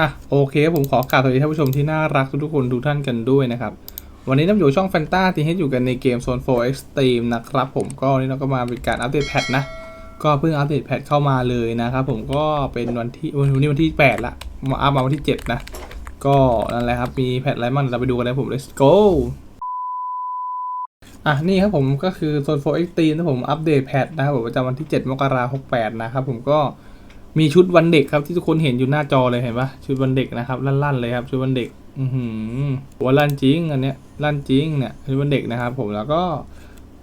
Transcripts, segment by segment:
อะโอเค ผมขอกราบสวัสดีท่านผู้ชมที่น่ารักทุกๆคนทุกท่านกันด้วยนะครับ วันนี้น้ำอยู่ช่องแฟนตาที่ให้อยู่กันในเกม Zone 4 Extreme นะครับผมก็วันนี้เราก็มาเป็นการอัปเดตแพทนะ ก็เพิ่งอัปเดตแพทเข้ามาเลยนะครับผมก็เป็นวันที่วันนี้วันที่ 8 ละมาอัพมาวันที่ 7 นะ ก็นั่นแหละครับมีแพทอะไรบ้างเราไปดูกันเลยผม let's go อะนี่ครับผมก็คือ Zone 4 Extreme นะผมอัปเดตแพทนะครับผมประจำวันที่ 7 มกราคม 68 นะครับผมก็ มีชุดวันเด็กครับที่ทุกคนเห็นอยู่หน้าจอเลยเห็นปะชุดวันเด็กนะครับลั่นๆเลยครับชุดวันเด็ก อือหือว่าลั่นจริงอันเนี้ยลั่นจริงเนี่ยชุดวันเด็กนะครับ ผมแล้วก็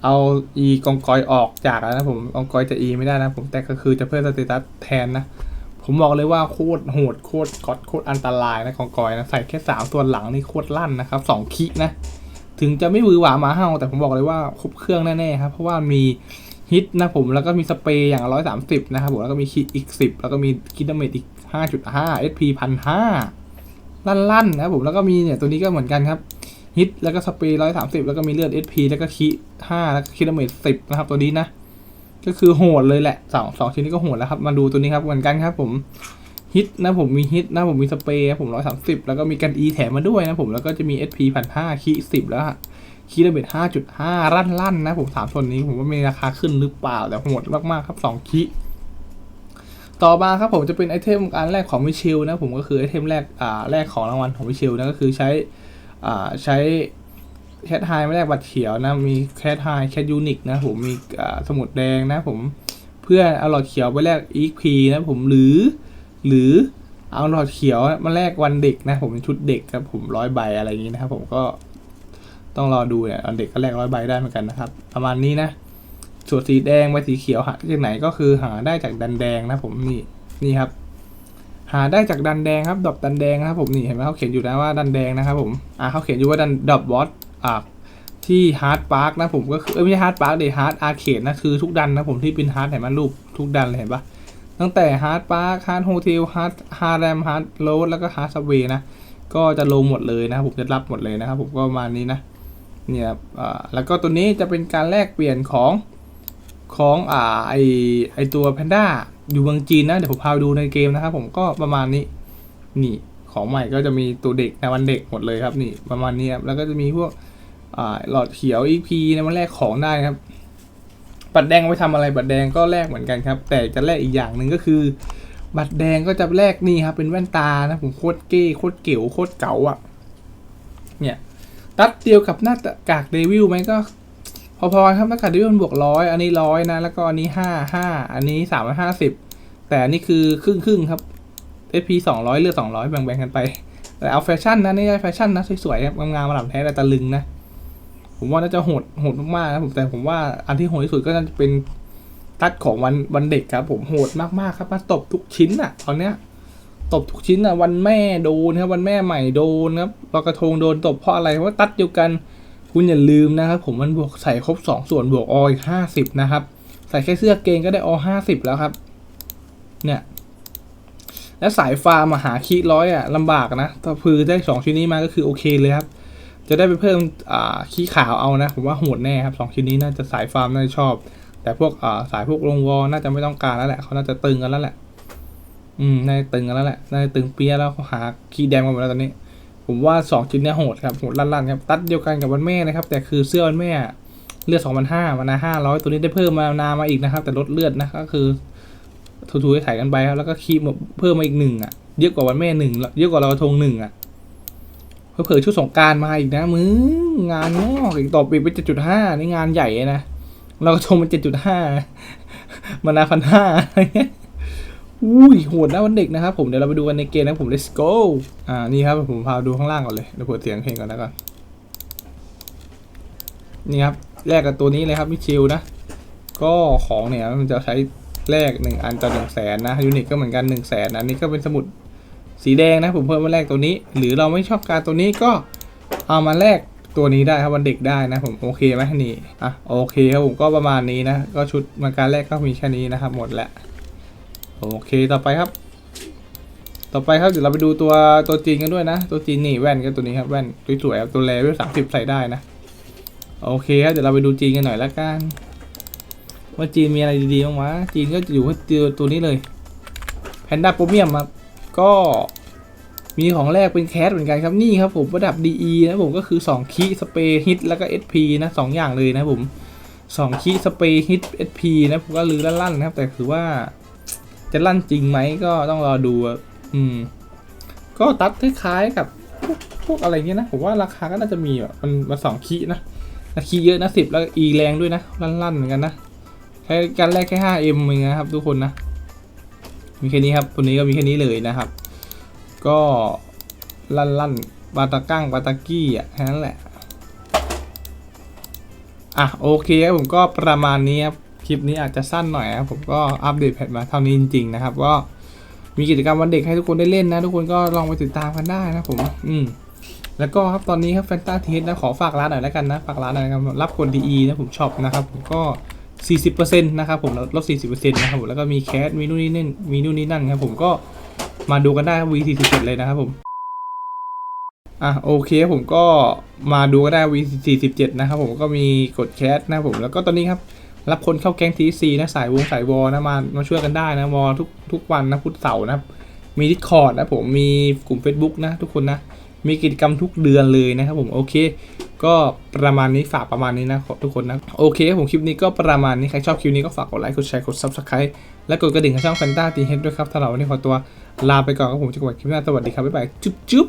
เอาอีกองกอยออกจากแล้วนะผมกองกอยจะอีไม่ได้นะผมแต่ก็คือจะเพิ่มสเตตัสแทนนะผมบอกเลยว่าโคตรโหดโคตรก๊อตโคตรอันตรายนะกองกอยนะใส่แค่สามตัวหลังนี่โคตรลั่นนะครับสองคินะถึงจะไม่วือหวาหมาเห่าแต่ผมบอกเลยว่าครบเครื่องแน่ๆครับเพราะว่ามี ฮิตนะผมแล้วก็มีสเปรย์อย่างร้อยสามสิบนะครับผมแล้วก็มีคิดอีกสิบแล้วก็มีคิดดาเมจอีกห้าจุดห้าเอสพีพันห้าลั่นๆนะครับผมแล้วก็มีเนี่ยตัวนี้ก็เหมือนกันครับฮิตแล้วก็สเปรย์ร้อยสามสิบแล้วก็มีเลือดเอสพีแล้วก็คิห้าแล้วก็คิดดาเมจสิบนะครับตัวนี้นะ ก็คือโหดเลยแหละสองสองชิ้นนี้ก็โหดแล้วครับมาดูตัวนี้ครับเหมือนกันครับ ผมฮิตนะผมมีฮิตนะผมมีสเปรย์ผมร้อยสามสิบแล้วก็มีกันอีแถมมาด้วยนะผมแล้วก็จะมีเอสพีพันห้าคิสิบแล้ว คีย์ดาเมจห้าจุดห้าลั่นลั่นๆนะผมสามส่วนนี้ผมว่ามีราคาขึ้นหรือเปล่า แต่โหดมากๆครับสองคีต่อมาครับผมจะเป็นไอเทมอันแรกของวิชิลนะผมก็คือไอเทมแรกอ่าแรกของรางวัลของวิชิลนะก็คือใช้อ่าใช้แคทไฮไม่แรกบัตรเขียวนะมีแคทไฮแคทยูนิคนะผมมีอ่าสมุดแดงนะผมเพื่อเอาหลอดเขียวไปแลกอีพีนะผมหรือหรือเอาหลอดเขียวมาแลกวันเด็กนะผมเป็นชุดเด็กครับผมร้อยใบอะไรอย่างนี้นะครับผมก็ ต้องรอดูเนี่ยอันเด็กก็แลกร้อยใบได้เหมือนกันนะครับ ประมาณนี้นะส่วนสีแดงไปสีเขียวหาจากไหนก็คือหาได้จากดันแดงนะผมนี่นี่ครับ หาได้จากดันแดงครับดอกดันแดงนะครับผมนี่เห็นไหมเขาเขียนอยู่นะว่าดันแดงนะครับผมอ่าเขาเขียนอยู่ว่าดันดอบบอสอ่าที่ฮาร์ดพาร์คนะผมก็คือไม่ใช่ฮาร์ดพาร์คเดฮาร์ดอาร์เคดนะคือทุกดันนะผมที่เป็นฮาร์ดเห็นไหมรูปทุกดันเลยเห็นปะตั้งแต่ฮาร์ดพาร์คฮาร์ดโฮเทลฮาร์ดฮาร์แรมฮาร์ดโรดแล้วก็ฮาร์ดซับเวย์นะก็จะลงหมดเลยนะครับผมจะรับหมดเลยนะครับผมก็ประมาณนี้นะ เนี่ยแล้วก็ตัวนี้จะเป็นการแลกเปลี่ยนของของอ่าไอไอตัวแพนด้าอยู่เมืองจีนนะ เดี๋ยวผมพาดูในเกมนะครับผมก็ประมาณนี้นี่ของใหม่ก็จะมีตัวเด็กในวันเด็กหมดเลยครับนี่ประมาณนี้ครับแล้วก็จะมีพวกอ่าหลอดเขียว EP ในวันแรกของได้ครับบัตรแดงเอาไปทำอะไรบัตรแดงก็แลกเหมือนกันครับ แต่จะแลกอีกอย่างหนึ่งก็คือ บัตรแดงก็จะแลกนี่ครับเป็นแว่นตานะผมโคตรเก้โคตรเก๋วโคตรเก๋าอะเนี่ย ตัดเดียวกับหน้ากากเดวิลไหมก็พอๆครับหน้ากากเดวิลมันบวกร้อยอันนี้ร้อยนะ แล้วก็อันนี้ห้าห้าอันนี้สามร้อยห้าสิบแต่อันนี้คือครึ่งครึ่งครับ SP สองร้อยเลือดสองร้อยแบ่งๆกันไป แต่เอาแฟชั่นนะนี่แฟชั่นนะสวยๆครับงามๆมาหลับแท้แต่ตะลึงนะผมว่าน่าจะโหดโหดมากๆนะผมแต่ผมว่าอันที่โหดที่สุดก็น่าจะเป็นตัดของวันวันเด็กครับ ผมโหดมากๆครับมาตบทุกชิ้นอะตอนเนี้ย ตบทุกชิ้นอะวันแม่โดนครับวันแม่ใหม่โดนครับลอยกระทงโดนตบเพราะอะไรเพราะตัดเดียวกัน คุณอย่าลืมนะครับ ผมมันบวกใส่ครบสองส่วนบวกออีกห้าสิบนะครับ ใส่แค่เสื้อเกงก็ได้อห้าสิบแล้วครับ เนี่ยแล้วสายฟาร์มาหาคีร้อยอะลำบากนะถ้าพือได้สองชิ้นนี้มาก็คือโอเคเลยครับ จะได้ไปเพิ่มอ่าคีย์ขาวเอานะ ผมว่าโหดแน่ครับสองชิ้นนี้น่าจะสายฟาร์มน่าจะชอบ แต่พวกอ่าสายพวกลงวอลน่าจะไม่ต้องการแล้วแหละเขาน่าจะตึงกันแล้วแหละ อืมนาจะตึงกันแล้วแหละนาจะตึงเปียแล้วเขาหาคีย์แดงมาหมดแล้วตอนนี้ ผมว่าสองชิ้นเนี้ยโหดครับโหดลั่นๆครับตัดเดียวกันกับวันแม่นะครับ แต่คือเสื้อวันแม่เลือดสองพันห้ามานาห้าร้อยตัวนี้ได้เพิ่มมานามาอีกนะครับ แต่ลดเลือดนะก็คือทูๆให้ถ่ายกันไปครับ แล้วก็คีย์เพิ่มมาอีกหนึ่งอะเยอะกว่าวันแม่หนึ่งเยอะกว่าเราทงหนึ่งอะเผื่อชุดสงกรารมาอีกนะมึงงานงอกอีกต่อปีเป็นเจ็ดจุดห้านี่งานใหญ่นะเรากระทงเป็นเจ็ดจุดห้ามานาพันห้าอะไรเงี้ย อุ้ยโหดนะวันเด็กนะครับผมเดี๋ยวเราไปดูกันในเกมนะผม let's go อ่านี่ครับผมพาดูข้างล่างก่อนเลยเดี๋ยวเปิดเสียงเพลงก่อนนะก่อนนี่ครับแลกกับตัวนี้เลยครับมิชิลนะก็ของเนี่ยมันจะใช้แลกหนึ่งอันต่อหนึ่งแสนนะยูนิตก็เหมือนกันหนึ่งแสนอันนี้ก็เป็นสมุดสีแดงนะผมเพิ่มมาแลกตัวนี้ หรือเราไม่ชอบการตัวนี้ก็เอามาแลกตัวนี้ได้ครับวันเด็กได้นะผมโอเคไหมนี่อะโอเคครับผมก็ประมาณนี้นะก็ชุดมาการแลกก็มีแค่นี้นะครับหมดแล้ว โอเคต่อไปครับ ต่อไปครับเดี๋ยวเราไปดูตัวตัวจีนกันด้วยนะ ตัวจีนนี่แว่นก็ตัวนี้ครับแว่นสวยๆตัวแรเวลสามสิบใส่ได้นะโอเคครับเดี๋ยวเราไปดูจีนกันหน่อยละกันว่าจีนมีอะไรดีๆบ้างวะจีนก็จะอยู่ที่ตัวตัวนี้เลยแพนด้าโปรเมียมครับก็มีของแรกเป็นแคสเหมือนกันครับนี่ครับผมระดับ DE นะผมก็คือ 2 คีสเปรฮิตแล้วก็ SP นะสองอย่างเลยนะผม 2 คีสเปรฮิต SP นะผมก็ลือลั่นๆนะครับ แต่คือว่า จะลั่นจริงไหมก็ต้องรอดูอะอืม ก็ตัดคล้ายๆกับพวกพวกอะไรเงี้ยนะ ผมว่าราคาก็น่าจะมีแบบมันมาสองคีนะคีเยอะนะสิบแล้วอีแรงด้วยนะ ลั่นๆเหมือนกันนะใช้การแรกแค่ห้าเอ็มเองนะครับ ทุกคนนะ มีแค่นี้ครับตัวนี้ก็มีแค่นี้เลยนะครับ ก็ลั่นลั่นๆบาตากั้งบาตากี้อะแค่นั้นแหละอะโอเคครับผมก็ประมาณนี้ครับ คลิปนี้อาจจะสั้นหน่อยนะครับผมก็อัปเดตแพทมาเท่านี้จริงๆนะครับ ก็มีกิจกรรมวันเด็กให้ทุกคนได้เล่นนะ ทุกคนก็ลองไปติดตามกันได้นะผม อืมแล้วก็ครับตอนนี้ครับแฟนตาเทสนะขอฝากร้านหน่อยแล้วกันนะฝากร้านหน่อยนะครับรับคนดีนะผมชอบนะครับผมก็ 40%นะครับผมลด40%นะครับผมแล้วก็มีแคสมีนู่นนี่นั่นมีนู่นนี่นั่นครับผมก็มาดูกันได้ครับ V47 เลยนะครับผมอะโอเคผมก็มาดูก็ได้ V47 นะครับผมก็มีกดแคสนะครับผมแล้วก็ตอนนี้ครับ รับคนเข้าแก๊งทีซีนะสายวงสายวอนะมามาช่วยกันได้นะวอทุกทุกวันนะพุธเสาร์นะมีดิสคอร์ดนะผมมีกลุ่ม Facebook นะทุกคนนะมีกิจกรรมทุกเดือนเลยนะครับผมโอเค ก็ประมาณนี้ฝากประมาณนี้นะทุกคนนะโอเคผมคลิปนี้ก็ประมาณนี้ใครชอบคลิปนี้ก็ฝากกดไลค์กดแชร์กด Subscribe และกดกระดิ่งให้ช่องแฟนตาตีเฮดด้วยครับถ้าเราวันนี้ขอตัวลาไปก่อนครับผมจะกลับคลิปหน้าสวัสดีครับบ๊ายบายจุ๊บ